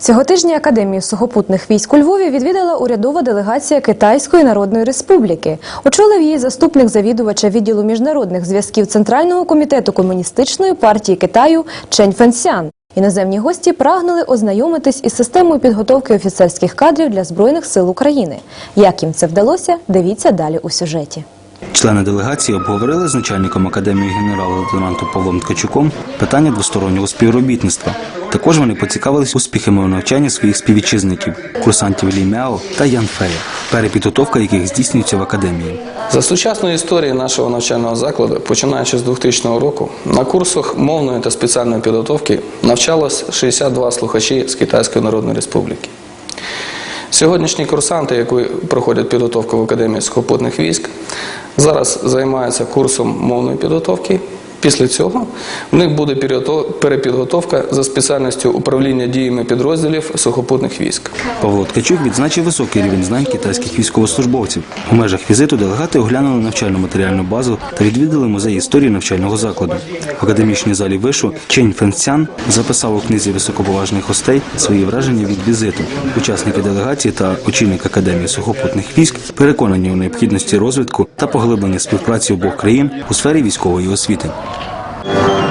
Цього тижня Академію сухопутних військ у Львові відвідала урядова делегація Китайської Народної Республіки. Очолив її заступник завідувача відділу міжнародних зв'язків Центрального комітету комуністичної партії Китаю Чень Фенсян. Іноземні гості прагнули ознайомитись із системою підготовки офіцерських кадрів для збройних сил України. Як їм це вдалося, дивіться далі у сюжеті. Члени делегації обговорили з начальником академії генерал-лейтенантом Павлом Ткачуком питання двостороннього співробітництва. Також вони поцікавились успіхами у навчанні своїх співвітчизників, курсантів Лі Мяо та Ян Фея, перепідготовка яких здійснюється в академії. За сучасної історії нашого навчального закладу, починаючи з 2000 року, на курсах мовної та спеціальної підготовки навчалось 62 слухачі з Китайської Народної Республіки. Сьогоднішні курсанти, які проходять підготовку в Академії сухопутних військ, зараз займається курсом мовної підготовки. Після цього в них буде перепідготовка за спеціальністю управління діями підрозділів сухопутних військ. Павло Ткачук відзначив високий рівень знань китайських військовослужбовців. У межах візиту делегати оглянули навчальну матеріальну базу та відвідали музей історії навчального закладу. В академічній залі вишу Чень Фенсян записав у книзі високоповажних гостей свої враження від візиту. Учасники делегації та очільник академії сухопутних військ переконані у необхідності розвитку та поглиблення співпраці обох країн у сфері військової освіти. Thank you.